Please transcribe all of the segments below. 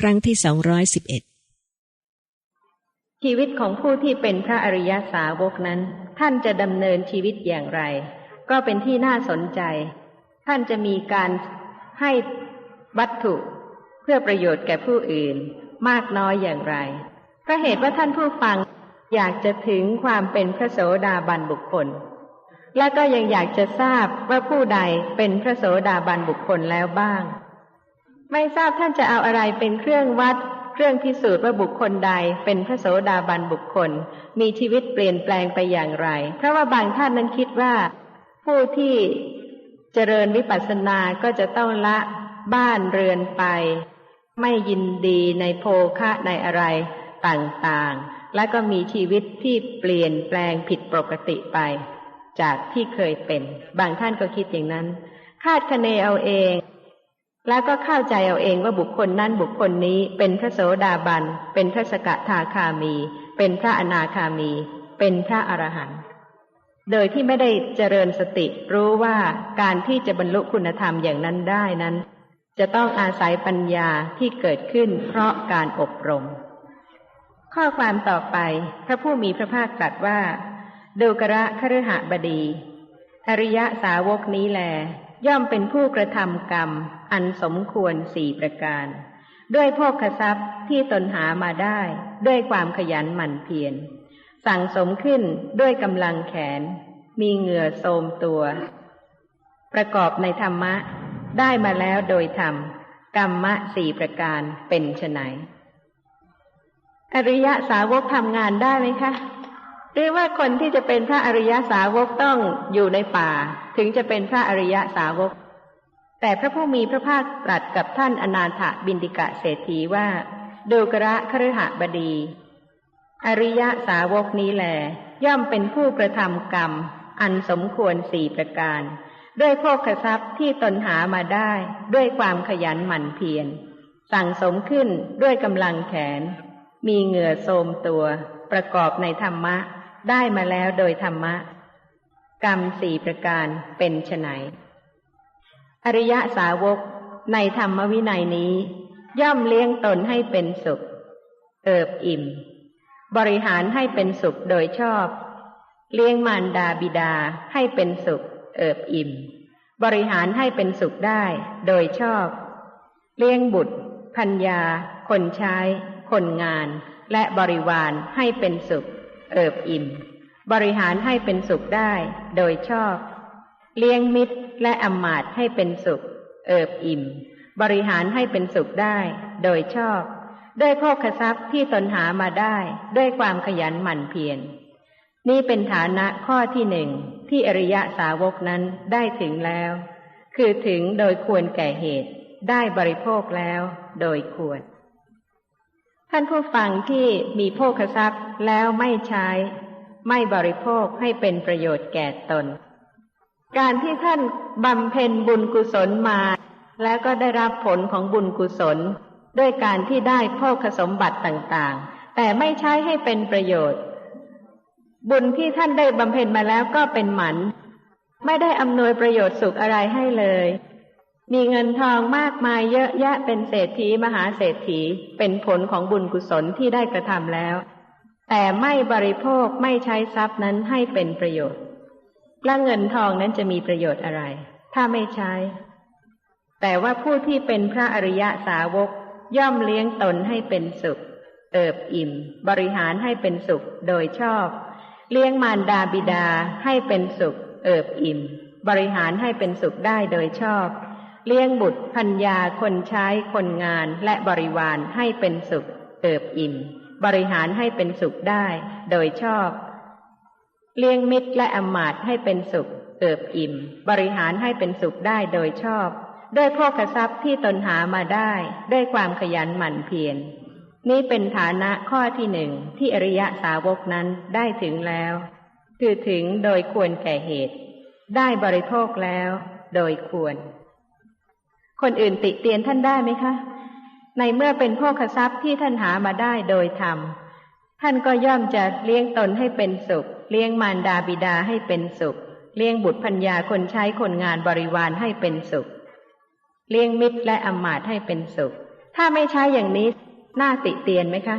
ครั้งที่สองร้อยสิบเอ็ดชีวิตของผู้ที่เป็นพระอริยสาวกนั้น ท่านจะดำเนินชีวิตอย่างไร ก็เป็นที่น่าสนใจ ท่านจะมีการให้วัตถุ เพื่อประโยชน์แก่ผู้อื่น มากน้อยอย่างไรเพราะเหตุว่าท่านผู้ฟังอยากจะถึงความเป็นพระโสดาบันบุคคล และก็ยังอยากจะทราบว่าผู้ใดเป็นพระโสดาบันบุคคลแล้วบ้าง ไม่ทราบท่านจะเอาอะไรเป็นเครื่องวัด เครื่องพิสูจน์ว่าบุคคลใด เป็นพระโสดาบันบุคคล มีชีวิตเปลี่ยนแปลงไปอย่างไร เพราะว่าบางท่านนั้นคิดว่า ผู้ที่เจริญวิปัสสนาก็จะต้องละบ้านเรือนไป ไม่ยินดีในโภคะในอะไรต่างๆ และก็มีชีวิตที่เปลี่ยนแปลงผิดปกติไป จากที่เคยเป็น บางท่านก็คิดอย่างนั้น คาดคะเนเอาเอง แล้วก็เข้าใจเอาเองว่าบุคคลนั้นบุคคลนี้เป็นพระโสดาบัน เป็นพระสกทาคามี เป็นพระอนาคามี เป็นพระอรหันต์โดยที่ไม่ได้เจริญสติรู้ว่าการที่จะบรรลุคุณธรรมอย่างนั้นได้นั้น จะต้องอาศัยปัญญาที่เกิดขึ้นเพราะการอบรม ข้อความต่อไป พระผู้มีพระภาคตรัสว่าดูกระคฤหบดี อริยะสาวกนี้แล ย่อมเป็นผู้กระทำกรรม อันสมควรสี่ประการ ด้วยพกขทรัพย์ที่ตนหามาได้ ด้วยความขยันหมั่นเพียรสั่งสมขึ้นด้วยกำลังแขน มีเหงื่อโทมตัว ประกอบในธรรมะ ได้มาแล้วโดยธรรม กรรมะสี่ประการเป็นไฉนอริยะสาวกทำงานได้ไหมคะ หรือว่าคนที่จะเป็นพระอริยสาวกต้องอยู่ในป่า ถึงจะเป็นพระอริยสาวก แต่พระผู้มีพระภาคตรัสกับท่านอนาถบินติกะเศรษฐีว่าดูกระคฤหบดี อริยสาวกนี้แหลย่อมเป็นผู้กระทำกรรม อันสมควรสี่ประการ ด้วยโภคทรัพย์ที่ตนหามาได้ ด้วยความขยันหมั่นเพียรสั่งสมขึ้นด้วยกำลังแขน มีเหงื่อโทมตัว ประกอบในธรรมะ ได้มาแล้วโดยธรรมะ กรรมสี่ประการเป็นไฉนอริยะสาวกในธรรมวินัยนี้ ย่อมเลี้ยงตนให้เป็นสุข เอิบอิ่ม บริหารให้เป็นสุขโดยชอบ เลี้ยงมารดาบิดาให้เป็นสุข เอิบอิ่ม บริหารให้เป็นสุขได้โดยชอบ เลี้ยงบุตรพัญญา คนใช้ คนงาน และบริวารให้เป็นสุข เอิบอิ่ม บริหารให้เป็นสุขได้โดยชอบ เลี้ยงมิตรและอมมาตให้เป็นสุข เอิบอิ่ม บริหารให้เป็นสุขได้โดยชอบ ด้วยโภคทรัพย์ที่ตนหามาได้ด้วยความขยันหมั่นเพียรนี่เป็นฐานะข้อที่หนึ่งที่อริยะสาวกนั้นได้ถึงแล้ว คือถึงโดยควรแก่เหตุ ได้บริโภคแล้ว โดยควร ท่านผู้ฟังที่มีโภคทรัพย์แล้วไม่ใช้ ไม่บริโภคให้เป็นประโยชน์แก่ตน การที่ท่านบำเพ็ญบุญกุศลมา แล้วก็ได้รับผลของบุญกุศล ด้วยการที่ได้โภคสมบัติต่างๆ แต่ไม่ใช้ให้เป็นประโยชน์ บุญที่ท่านได้บำเพ็ญมาแล้วก็เป็นหมัน ไม่ได้อำนวยประโยชน์สุขอะไรให้เลย มีเงินทองมากมายเยอะแยะเป็นเศรษฐีมหาเศรษฐีเป็นผลของบุญกุศลที่ได้กระทำแล้ว แต่ไม่บริโภคไม่ใช้ทรัพย์นั้นให้เป็นประโยชน์และเงินทองนั้นจะมีประโยชน์อะไร ถ้าไม่ใช้ แต่ว่าผู้ที่เป็นพระอริยะสาวกย่อมเลี้ยงตนให้เป็นสุข เอิบอิ่ม บริหารให้เป็นสุขโดยชอบ เลี้ยงมารดาบิดาให้เป็นสุข เอิบอิ่ม บริหารให้เป็นสุขได้โดยชอบ เลี้ยงบุตรพัญญาคนใช้คนงานและบริวารให้เป็นสุขเติบอิ่ม บริหารให้เป็นสุขได้โดยชอบ เลี้ยงมิตรและอมาตให้เป็นสุขเติบอิ่ม บริหารให้เป็นสุขได้โดยชอบ ด้วยพวกทรัพย์ที่ตนหามาได้ ด้วยความขยันหมั่นเพียรนี่เป็นฐานะข้อที่หนึ่งที่อริยะสาวกนั้นได้ถึงแล้ว คือถึงโดยควรแก่เหตุ ได้บริโภคแล้ว โดยควร คนอื่นติเตียนท่านได้ไหมคะ ในเมื่อเป็นพ่อขทรัพย์ที่ท่านหามาได้โดยธรรม ท่านก็ย่อมจะเลี้ยงตนให้เป็นสุข เลี้ยงมารดาบิดาให้เป็นสุข เลี้ยงบุตรพัญญาคนใช้คนงานบริวารให้เป็นสุข เลี้ยงมิตรและอมาตให้เป็นสุข ถ้าไม่ใช้อย่างนี้น่าติเตียนไหมคะ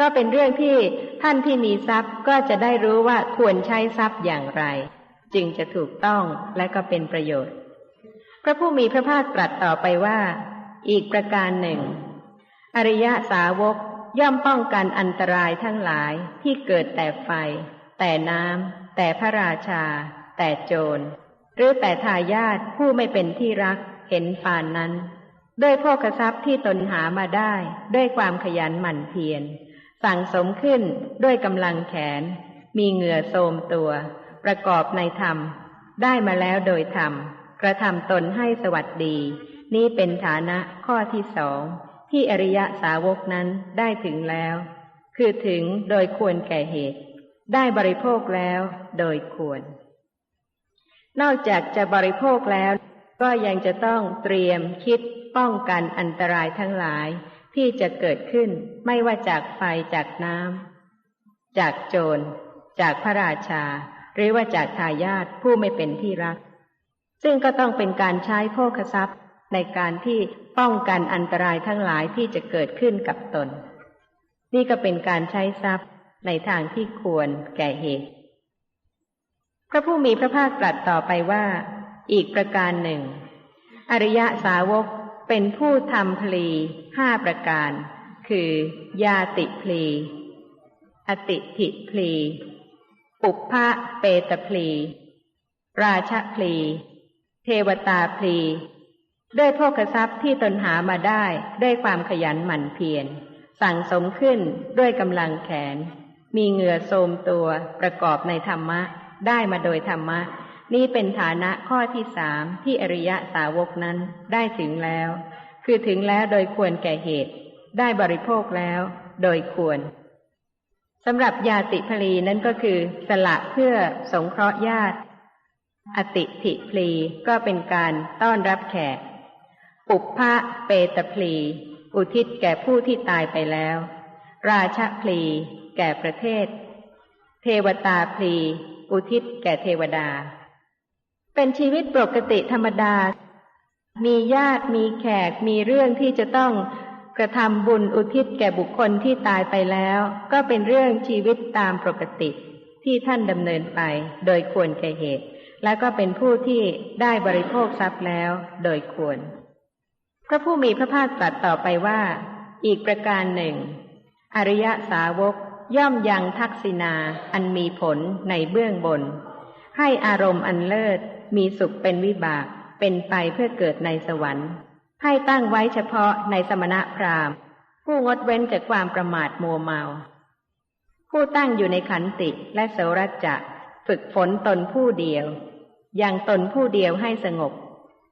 ก็เป็นเรื่องที่ท่านที่มีทรัพย์ก็จะได้รู้ว่าควรใช้ทรัพย์อย่างไร จึงจะถูกต้องและก็เป็นประโยชน์ พระผู้มีพระภาคตรัสต่อไปว่า อีกประการหนึ่ง อริยสาวกย่อมป้องกันอันตรายทั้งหลายที่เกิดแต่ไฟ แต่น้ำแต่พระราชา แต่โจร หรือแต่ทายาทผู้ไม่เป็นที่รักเห็นป่านนั้น ด้วยพ่อกทรัพย์ที่ตนหามาได้ ด้วยความขยันหมั่นเพียรสั่งสมขึ้นด้วยกำลังแขน มีเหงื่อโทมตัว ประกอบในธรรม ได้มาแล้วโดยธรรม กระทำตนให้สวัสดี นี่เป็นฐานะข้อที่สองที่อริยสาวกนั้นได้ถึงแล้ว คือถึงโดยควรแก่เหตุ ได้บริโภคแล้วโดยควร นอกจากจะบริโภคแล้ว ก็ยังจะต้องเตรียมคิดป้องกันอันตรายทั้งหลายที่จะเกิดขึ้นไม่ว่าจากไฟจากน้ำจากโจร จากพระราชา หรือว่าจากทายาทผู้ไม่เป็นที่รัก ซึ่งก็ต้องเป็นการใช้โภคทรัพย์ในการที่ป้องกันอันตรายทั้งหลายที่จะเกิดขึ้นกับตน นี่ก็เป็นการใช้ทรัพย์ในทางที่ควรแก่เหตุ พระผู้มีพระภาคตรัสต่อไปว่า อีกประการหนึ่ง อริยะสาวกเป็นผู้ทำพลีห้าประการ คือ ยาติพลี อติถิพลี ปุพพะเปตพลี ราชพลี เทวตาพลีด้วยโภคทรัพย์ที่ตนหามาได้ด้วยความขยันหมั่นเพียรสั่งสมขึ้นด้วยกำลังแขน มีเหงื่อโทมตัวประกอบในธรรมะ ได้มาโดยธรรมะ นี่เป็นฐานะข้อที่สามที่อริยะสาวกนั้นได้ถึงแล้ว คือถึงแล้วโดยควรแก่เหตุ ได้บริโภคแล้ว โดยควรสำหรับยาติพลีนั้นก็คือ สละเพื่อสงเคราะห์ญาติ อติถิพลีก็เป็นการต้อนรับแขก ปุพพะเปตพลี อุทิศแก่ผู้ที่ตายไปแล้ว ราชพลีแก่ประเทศ เทวตาพลี อุทิศแก่เทวดา เป็นชีวิตปกติธรรมดา มีญาติมีแขกมีเรื่องที่จะต้องกระทำบุญอุทิศแก่บุคคลที่ตายไปแล้ว ก็เป็นเรื่องชีวิตตามปกติที่ท่านดำเนินไปโดยควรแก่เหตุ และก็เป็นผู้ที่ได้บริโภคทรัพย์แล้วโดยควร พระผู้มีพระภาคตรัสต่อไปว่า อีกประการหนึ่ง อริยสาวกย่อมยังทักษิณาอันมีผลในเบื้องบน ให้อารมณ์อันเลิศ มีสุขเป็นวิบาก เป็นไปเพื่อเกิดในสวรรค์ ให้ตั้งไว้เฉพาะในสมณะพราหมณ์ ผู้งดเว้นจากความประมาทมัวเมา ผู้ตั้งอยู่ในขันติและโสรจจะฝึกฝนตนผู้เดียว อยังตนผู้เดียวให้สงบ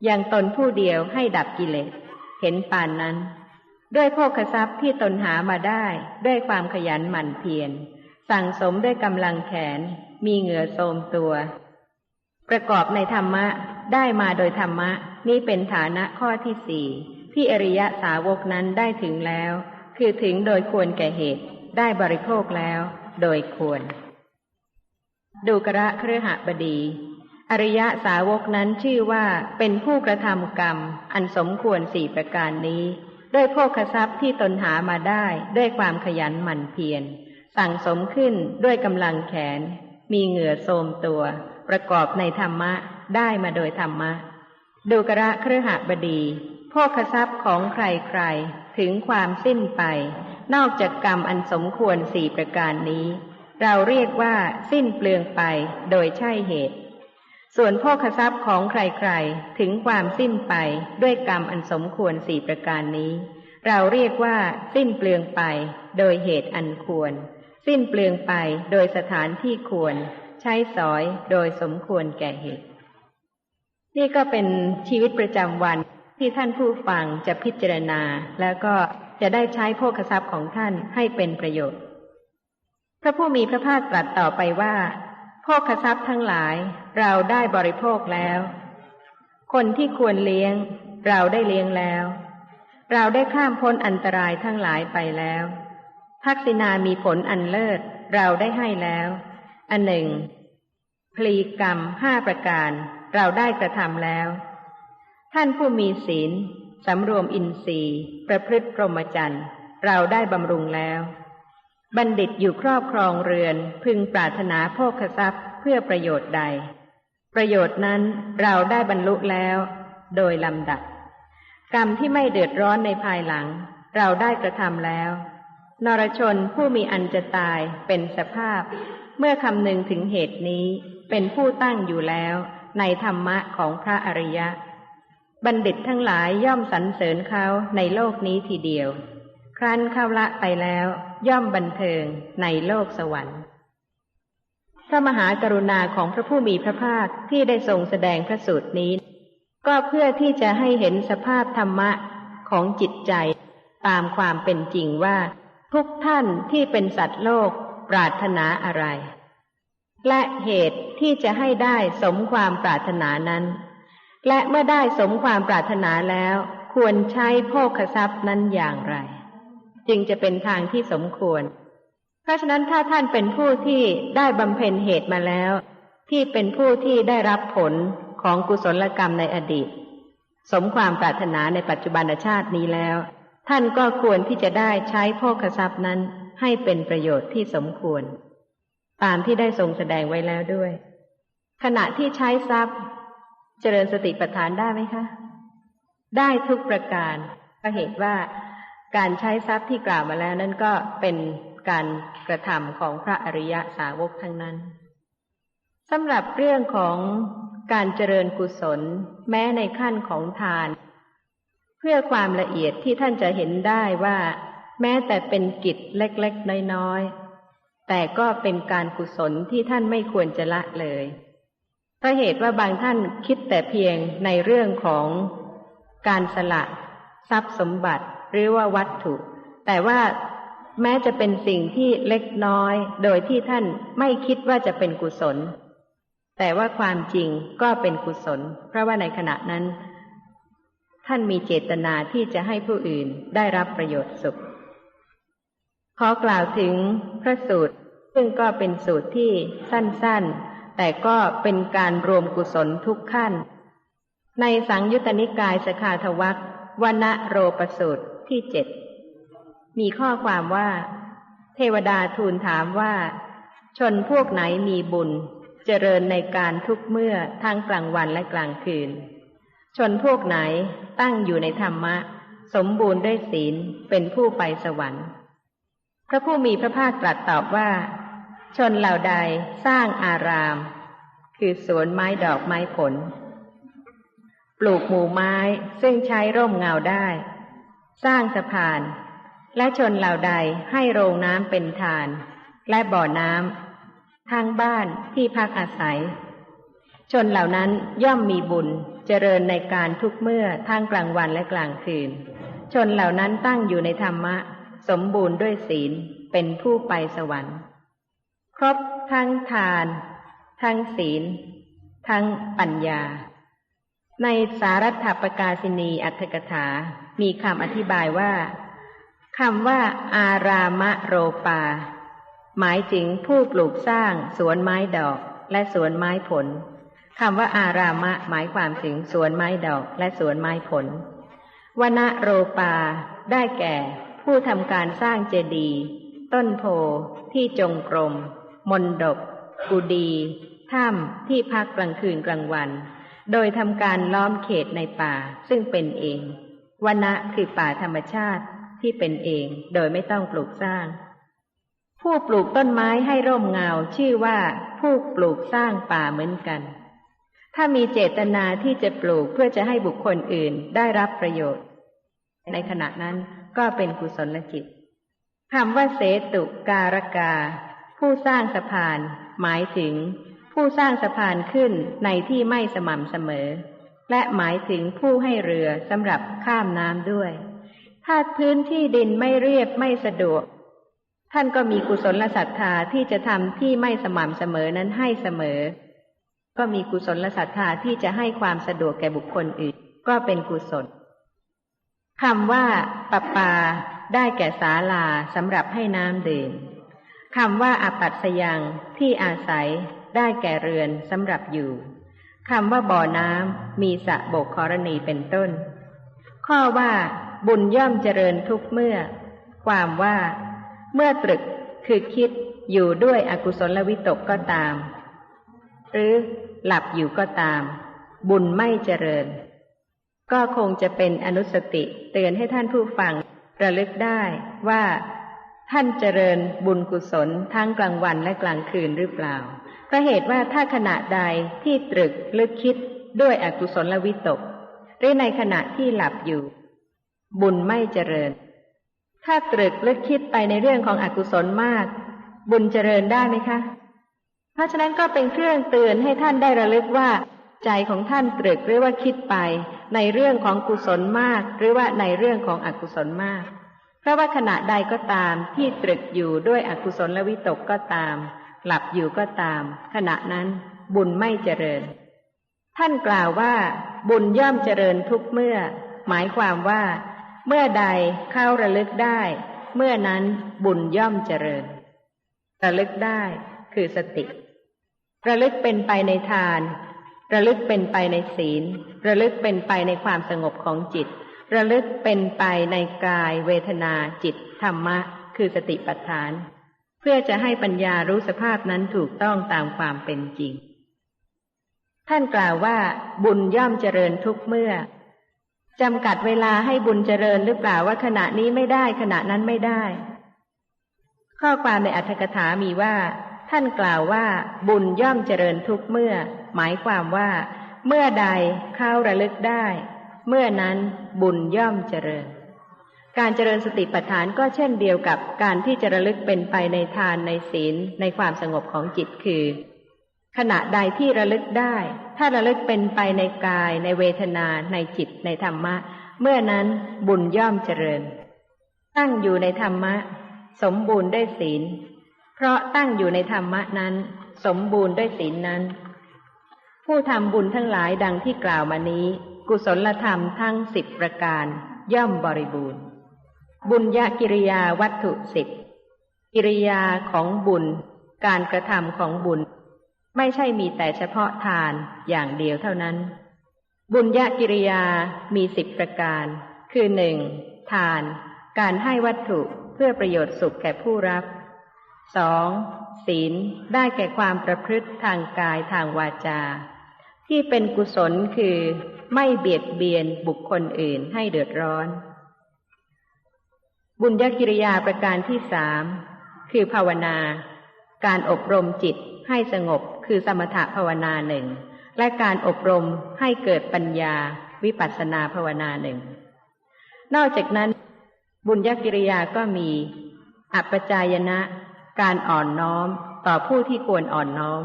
อยังตนผู้เดียวให้ดับกิเลส เห็นปานนั้น ด้วยโภคทรัพย์ที่ตนหามาได้ ด้วยความขยันหมั่นเพียร สั่งสมด้วยกำลังแขน มีเหงื่อโทมตัว ประกอบในธรรมะ ได้มาโดยธรรมะ นี่เป็นฐานะข้อที่สี่ที่อริยะสาวกนั้นได้ถึงแล้ว คือถึงโดยควรแก่เหตุ ได้บริโภคแล้ว โดยควร ดูกระเครือหบดี อริยะสาวกนั้นชื่อว่าเป็นผู้กระทำกรรม อันสมควรสี่ประการนี้ ด้วยโภคทรัพย์ที่ตนหามาได้ด้วยความขยันหมั่นเพียรสั่งสมขึ้นด้วยกำลังแขน มีเหงื่อโทมตัว ประกอบในธรรมะได้มาโดยธรรมะ ดูกระเครือหบดีโภคทรัพย์ของใครๆ ถึงความสิ้นไป นอกจากกรรมอันสมควรสี่ประการนี้ เราเรียกว่าสิ้นเปลืองไปโดยใช่เหตุ ส่วนพ่อขทรัพย์ของใครๆ ถึงความสิ้นไปด้วยกรรมอันสมควรสี่ประการนี้ เราเรียกว่า สิ้นเปลืองไป โดยเหตุอันควร สิ้นเปลืองไปโดยสถานที่ควร ใช้สอยโดยสมควรแก่เหตุ นี่ก็เป็นชีวิตประจำวันที่ท่านผู้ฟังจะพิจารณา แล้วก็จะได้ใช้โภคทรัพย์ของท่านให้เป็นประโยชน์ พระผู้มีพระภาคตรัสต่อไปว่าโภคทรัพย์ทั้งหลาย เราได้บริโภคแล้ว คนที่ควรเลี้ยง เราได้เลี้ยงแล้ว เราได้ข้ามพ้นอันตรายทั้งหลายไปแล้วทักษิณามีผลอันเลิศเราได้ให้แล้ว อันหนึ่งพลีกรรมห้าประการ เราได้กระทำแล้ว ท่านผู้มีศีลสำรวมอินทรีย์ ประพฤติพรหมจรรย์ เราได้บำรุงแล้ว บัณฑิตอยู่ครอบครองเรือนพึงปรารถนาโภคทรัพย์เพื่อประโยชน์ใด ประโยชน์นั้นเราได้บรรลุแล้ว โดยลำดับ กรรมที่ไม่เดือดร้อนในภายหลัง เราได้กระทำแล้ว นรชนผู้มีอันจะตายเป็นสภาพ เมื่อคำนึงถึงเหตุนี้เป็นผู้ตั้งอยู่แล้วในธรรมะของพระอริยะ บัณฑิตทั้งหลายย่อมสรรเสริญเขาในโลกนี้ทีเดียว ครั้นเข้าละไปแล้ว ย่อมบันเทิงในโลกสวรรค์ พระมหากรุณาของพระผู้มีพระภาคที่ได้ทรงแสดงพระสูตรนี้ ก็เพื่อที่จะให้เห็นสภาพธรรมะของจิตใจ ตามความเป็นจริงว่า ทุกท่านที่เป็นสัตว์โลกปรารถนาอะไร และเหตุที่จะให้ได้สมความปรารถนานั้น และเมื่อได้สมความปรารถนาแล้ว ควรใช้โภคทรัพย์นั้นอย่างไร จึงจะเป็นทางที่สมควร ราะฉะนั้นถ้าท่านเป็นผู้ที่ได้บำเพ็ญเหตุมาแล้ว ที่เป็นผู้ที่ได้รับผลของกุศลกรรมในอดีต สมความปรารถนาในปัจจุบันชาตินี้แล้ว ท่านก็ควรที่จะได้ใช้โภคทรัพย์นั้นให้เป็นประโยชน์ที่สมควร ตามที่ได้ทรงแสดงไว้แล้วด้วย ขณะที่ใช้ทรัพย์ เจริญสติปัฏฐานได้ไหมคะ ได้ทุกประการก็เหตุว่าการใช้ทรัพย์ที่กล่าวมาแล้วนั่นก็เป็น การกระทำของพระอริยสาวกทั้งนั้นสำหรับเรื่องของการเจริญกุศลแม้ในขั้นของทาน เพื่อความละเอียดที่ท่านจะเห็นได้ว่า แม้แต่เป็นกิจเล็กๆ น้อยๆ แต่ก็เป็นการกุศลที่ท่านไม่ควรจะละเลยเพราะเหตุว่าบางท่านคิดแต่เพียงในเรื่องของการสละ ทรัพย์สมบัติหรือว่าวัตถุ แต่ว่า แม้จะเป็นสิ่งที่เล็กน้อย โดยที่ท่านไม่คิดว่าจะเป็นกุศล แต่ว่าความจริงก็เป็นกุศล เพราะว่าในขณะนั้น ท่านมีเจตนาที่จะให้ผู้อื่นได้รับประโยชน์สุข ขอกล่าวถึงพระสูตร ซึ่งก็เป็นสูตรที่สั้นๆ แต่ก็เป็นการรวมกุศลทุกขั้น ในสังยุตตนิกายสขาทวักวนโรปสูตรที่เจ็ด มีข้อความว่า เทวดาทูลถามว่า ชนพวกไหนมีบุญ เจริญในการทุกเมื่อทั้งกลางวันและกลางคืน ชนพวกไหนตั้งอยู่ในธรรมะ สมบูรณ์ด้วยศีลเป็นผู้ไปสวรรค์ พระผู้มีพระภาคตรัสตอบว่า ชนเหล่าใดสร้างอาราม คือสวนไม้ดอกไม้ผล ปลูกหมู่ไม้ซึ่งใช้ร่มเงาได้ สร้างสะพาน และชนเหล่าใดให้โรงน้ำเป็นทาน และบ่อน้ำทางบ้านที่พักอาศัย ชนเหล่านั้นย่อมมีบุญเจริญในการทุกเมื่อทั้งกลางวันและกลางคืน ชนเหล่านั้นตั้งอยู่ในธรรมะ สมบูรณ์ด้วยศีลเป็นผู้ไปสวรรค์ ครบทั้งทาน ทั้งศีล ทั้งปัญญา ในสารัตถปกาสินีอัตถกถา มีคำอธิบายว่า คำว่า อารามะโรปา หมายถึงผู้ปลูกสร้างสวนไม้ดอกและสวนไม้ผลคำว่าอารามะหมายความถึงสวนไม้ดอกและสวนไม้ผลวณโรปา ได้แก่ ผู้ทำการสร้างเจดีย์ต้นโพที่จงกรม มนดบกุดีถ้ำที่พักกลางคืนกลางวัน โดยทำการล้อมเขตในป่าซึ่งเป็นเองวนะคือป่าธรรมชาติ ที่เป็นเองโดยไม่ต้องปลูกสร้าง ผู้ปลูกต้นไม้ให้ร่มเงาชื่อว่าผู้ปลูกสร้างป่าเหมือนกัน ถ้ามีเจตนาที่จะปลูกเพื่อจะให้บุคคลอื่นได้รับประโยชน์ ในขณะนั้นก็เป็นกุศลจิตคำว่าเสตุการกา ผู้สร้างสะพาน หมายถึง ผู้สร้างสะพานขึ้นในที่ไม่สม่ำเสมอ และหมายถึงผู้ให้เรือสำหรับข้ามน้ำด้วย ถ้าพื้นที่ดินไม่เรียบไม่สะดวก ท่านก็มีกุศลศรัทธาที่จะทำที่ไม่สม่ำเสมอนั้นให้เสมอ ก็มีกุศลศรัทธาที่จะให้ความสะดวกแก่บุคคลอื่น ก็เป็นกุศลคำว่าปปาได้แก่ศาลาสำหรับให้น้ำดื่มคำว่าอปัตสยังที่อาศัยได้แก่เรือนสำหรับอยู่คำว่าบ่อน้ำมีสะบกครณีเป็นต้น ข้ข้อว่า บุญย่อมเจริญทุกเมื่อ ความว่า เมื่อตรึกคือคิดอยู่ด้วยอกุศลวิตกก็ตาม หรือหลับอยู่ก็ตาม บุญไม่เจริญ ก็คงจะเป็นอนุสติเตือนให้ท่านผู้ฟังระลึกได้ว่า ท่านเจริญบุญกุศลทั้งกลางวันและกลางคืนหรือเปล่าเพราะเหตุว่าถ้าขณะใดที่ตรึกลึกคิดด้วยอกุศลวิตก หรือในขณะที่หลับอยู่ บุญไม่เจริญ ถ้าตรึกลึกคิดไปในเรื่องของอกุศลมาก บุญเจริญได้ไหมคะ เพราะฉะนั้นก็เป็นเครื่องเตือนให้ท่านได้ระลึกว่า ใจของท่านตรึกหรือว่าคิดไป ในเรื่องของกุศลมาก หรือว่าในเรื่องของอกุศลมาก เพราะว่าขณะใดก็ตามที่ตรึกอยู่ด้วยอกุศลและวิตกก็ตาม หลับอยู่ก็ตาม ขณะนั้นบุญไม่เจริญ ท่านกล่าวว่า บุญย่อมเจริญทุกเมื่อ หมายความว่า เมื่อใดเข้าระลึกได้ เมื่อนั้นบุญย่อมเจริญ ระลึกได้คือสติ ระลึกเป็นไปในทาน ระลึกเป็นไปในศีล ระลึกเป็นไปในความสงบของจิต ระลึกเป็นไปในกายเวทนาจิตธรรมะ คือสติปัฏฐาน เพื่อจะให้ปัญญารู้สภาพนั้นถูกต้องตามความเป็นจริง ท่านกล่าวว่าบุญย่อมเจริญทุกเมื่อ จำกัดเวลาให้บุญเจริญหรือเปล่าว่าขณะนี้ไม่ได้ขณะนั้นไม่ได้ ข้อความในอัธกถามีว่า ท่านกล่าวว่า บุญย่อมเจริญทุกเมื่อ หมายความว่า เมื่อใดเข้าระลึกได้ เมื่อนั้นบุญย่อมเจริญ การเจริญสติปัฏฐานก็เช่นเดียวกับการที่จะระลึกเป็นไปในทานในศีลในความสงบของจิตคือ ขณะใดที่ระลึกได้ ถ้าระลึกเป็นไปในกายในเวทนาในจิตในธรรมะ เมื่อนั้นบุญย่อมเจริญ ตั้งอยู่ในธรรมะ สมบูรณ์ด้วยศีล เพราะตั้งอยู่ในธรรมะนั้น สมบูรณ์ด้วยศีลนั้น ผู้ทำบุญทั้งหลายดังที่กล่าวมานี้ กุศลธรรมทั้งสิบประการ ย่อมบริบูรณ์ บุญญากิริยาวัตถุสิบกิริยาของบุญ การกระทำของบุญ ไม่ใช่มีแต่เฉพาะทานอย่างเดียวเท่านั้น บุญญากิริยามีสิบประการ คือหนึ่งทาน การให้วัตถุเพื่อประโยชน์สุขแก่ผู้รับสองศีลได้แก่ความประพฤติทางกายทางวาจา ที่เป็นกุศลคือไม่เบียดเบียนบุคคลอื่นให้เดือดร้อน บุญญกิริยาประการที่สามคือภาวนา การอบรมจิตให้สงบ คือสมถภาวนาหนึ่งและการอบรมให้เกิดปัญญาวิปัสสนาภาวนาหนึ่ง นอกจากนั้น บุญญกิริยาก็มี อัปจายนะ การอ่อนน้อมต่อผู้ที่ควรอ่อนน้อม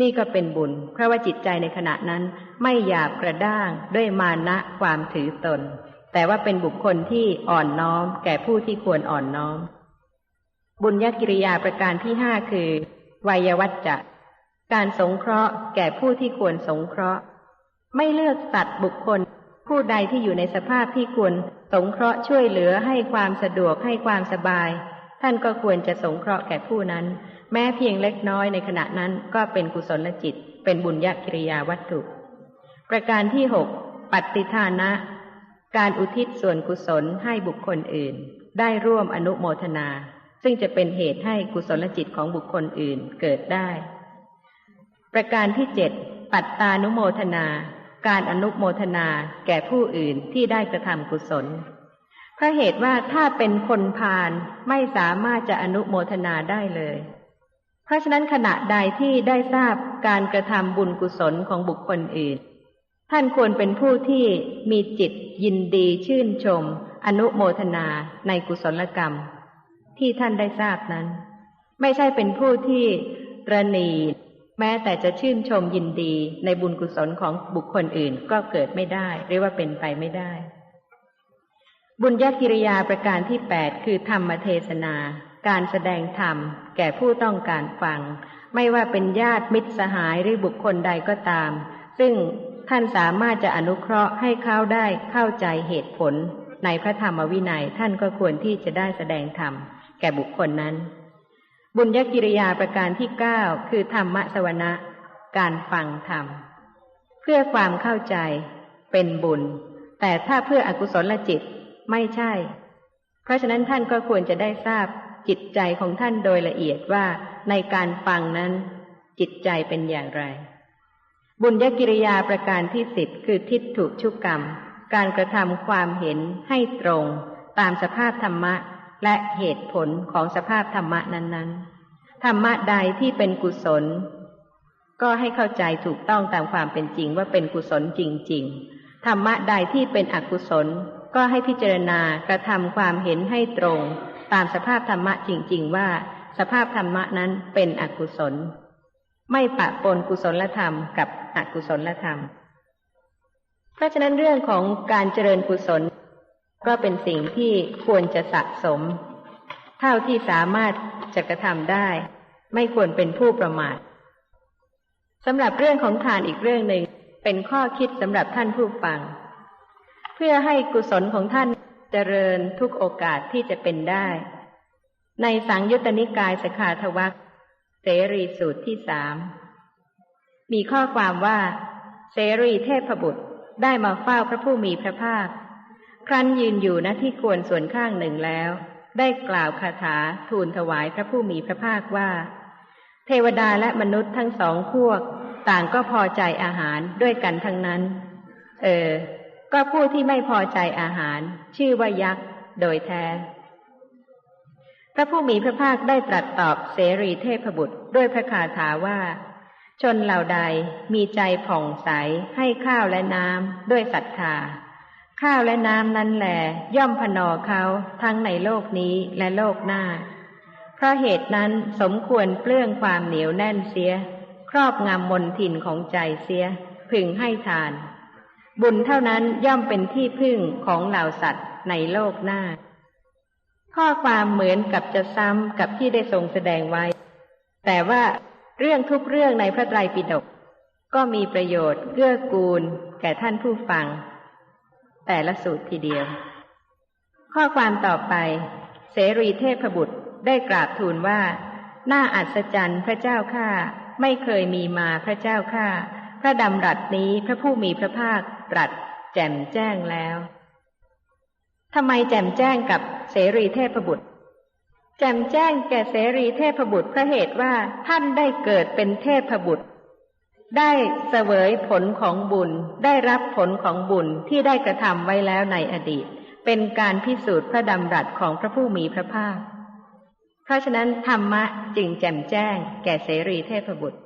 นี่ก็เป็นบุญ เพราะว่าจิตใจในขณะนั้นไม่หยาบกระด้างด้วยมานะความถือตน แต่ว่าเป็นบุคคลที่อ่อนน้อม แก่ผู้ที่ควรอ่อนน้อม บุญญกิริยาประการที่ห้าคือ วัยวัจจะ การสงเคราะห์แก่ผู้ที่ควรสงเคราะห์ ไม่เลือกสัตว์บุคคล ผู้ใดที่อยู่ในสภาพที่ควรสงเคราะห์ช่วยเหลือให้ความสะดวกให้ความสบาย ท่านก็ควรจะสงเคราะห์แก่ผู้นั้น แม้เพียงเล็กน้อยในขณะนั้นก็เป็นกุศลจิต เป็นบุญญกิริยาวัตถุ ประการที่หกปฏิทานะ การอุทิศส่วนกุศลให้บุคคลอื่น ได้ร่วมอนุโมทนา ซึ่งจะเป็นเหตุให้กุศลจิตของบุคคลอื่นเกิดได้ ประการที่เจ็ดปัตตานุโมทนา การอนุโมทนาแก่ผู้อื่นที่ได้กระทำกุศลเพราะเหตุว่าถ้าเป็นคนพาลไม่สามารถจะอนุโมทนาได้เลย เพราะฉะนั้นขณะใดที่ได้ทราบการกระทำบุญกุศลของบุคคลอื่น ท่านควรเป็นผู้ที่มีจิตยินดีชื่นชม อนุโมทนาในกุศลกรรม ที่ท่านได้ทราบนั้น ไม่ใช่เป็นผู้ที่ตระนี แม้แต่จะชื่นชมยินดีในบุญกุศลของบุคคลอื่นก็เกิดไม่ได้เรียกว่าเป็นไปไม่ได้ บุญญกิริยาประการที่แปดคือธรรมเทศนา การแสดงธรรม แก่ผู้ต้องการฟัง ไม่ว่าเป็นญาติมิตรสหายหรือบุคคลใดก็ตาม ซึ่งท่านสามารถจะอนุเคราะห์ให้เขาได้เข้าใจเหตุผล ในพระธรรมวินัยท่านก็ควรที่จะได้แสดงธรรม แก่บุคคลนั้น บุญญกิริยาประการที่เก้าคือธรรมสวนะการฟังธรรม เพื่อความเข้าใจเป็นบุญ แต่ถ้าเพื่ออกุศลจิตไม่ใช่ เพราะฉะนั้นท่านก็ควรจะได้ทราบจิตใจของท่านโดยละเอียดว่าในการฟังนั้น จิตใจเป็นอย่างไร บุญญกิริยาประการที่สิบคือทิฏฐุชุกกรรม การกระทำความเห็นให้ตรง ตามสภาพธรรมะ และเหตุผลของสภาพธรรมะนั้น ๆ ธรรมะใดที่เป็นกุศล ก็ให้เข้าใจถูกต้องตามความเป็นจริงว่าเป็นกุศลจริง ๆ ธรรมะใดที่เป็นอกุศล ก็ให้พิจารณากระทำความเห็นให้ตรง ตามสภาพธรรมะจริง ๆ ว่า สภาพธรรมะนั้นเป็นอกุศล ไม่ปะปนกุศลธรรมกับอกุศลธรรม เพราะฉะนั้นเรื่องของการเจริญกุศล ก็เป็นสิ่งที่ควรจะสะสม เท่าที่สามารถจะกระทำได้ ไม่ควรเป็นผู้ประมาทสำหรับเรื่องของทานอีกเรื่องหนึ่งเป็นข้อคิดสำหรับท่านผู้ฟัง เพื่อให้กุศลของท่านเจริญทุกโอกาสที่จะเป็นได้ ในสังยุตตนิกายสขาทวักเสรีสูตรที่สามมีข้อความว่า เสรีเทพบุตรได้มาเฝ้าพระผู้มีพระภาค ครั้นยืนอยู่ณที่ควรส่วนข้างหนึ่งแล้ว ได้กล่าวคาถาทูลถวายพระผู้มีพระภาคว่า เทวดาและมนุษย์ทั้งสองพวก ต่างก็พอใจอาหารด้วยกันทั้งนั้น เออ ก็ผู้ที่ไม่พอใจอาหาร ชื่อว่ายักษ์โดยแท้ พระผู้มีพระภาคได้ตรัสตอบเสรีเทพบุตรด้วยพระคาถาว่าชนเหล่าใดมีใจผ่องใสให้ข้าวและน้ำด้วยศรัทธา ข้าวและน้ำนั้นแหลย่อมพนอเขาทั้งในโลกนี้และโลกหน้า เพราะเหตุนั้นสมควรเปลื้องความเหนียวแน่นเสีย ครอบงำมนถิ่นของใจเสีย พึงให้ทาน บุญเท่านั้นย่อมเป็นที่พึ่งของเหล่าสัตว์ในโลกหน้า ข้อความเหมือนกับจะซ้ำกับที่ได้ทรงแสดงไว้ แต่ว่าเรื่องทุกเรื่องในพระไตรปิฎกก็มีประโยชน์เกื้อกูล แก่ท่านผู้ฟัง แต่ละสูตรทีเดียว ข้อความต่อไป เสรีเทพบุตรได้กราบทูลว่า น่าอัศจรรย์พระเจ้าข้าไม่เคยมีมาพระเจ้าข้าพระดำรัสนี้พระผู้มีพระภาคตรัสแจ่มแจ้งแล้วทำไมแจ่มแจ้งกับเสรีเทพบุตร แจ่มแจ้งแก่เสรีเทพบุตรเพราะเหตุว่าท่านได้เกิดเป็นเทพบุตร ได้เสวยผลของบุญ ได้รับผลของบุญที่ได้กระทำไว้แล้วในอดีต เป็นการพิสูจน์พระดำรัสของพระผู้มีพระภาค เพราะฉะนั้นธรรมะจึงแจ่มแจ้งแก่เสรีเทพบุตร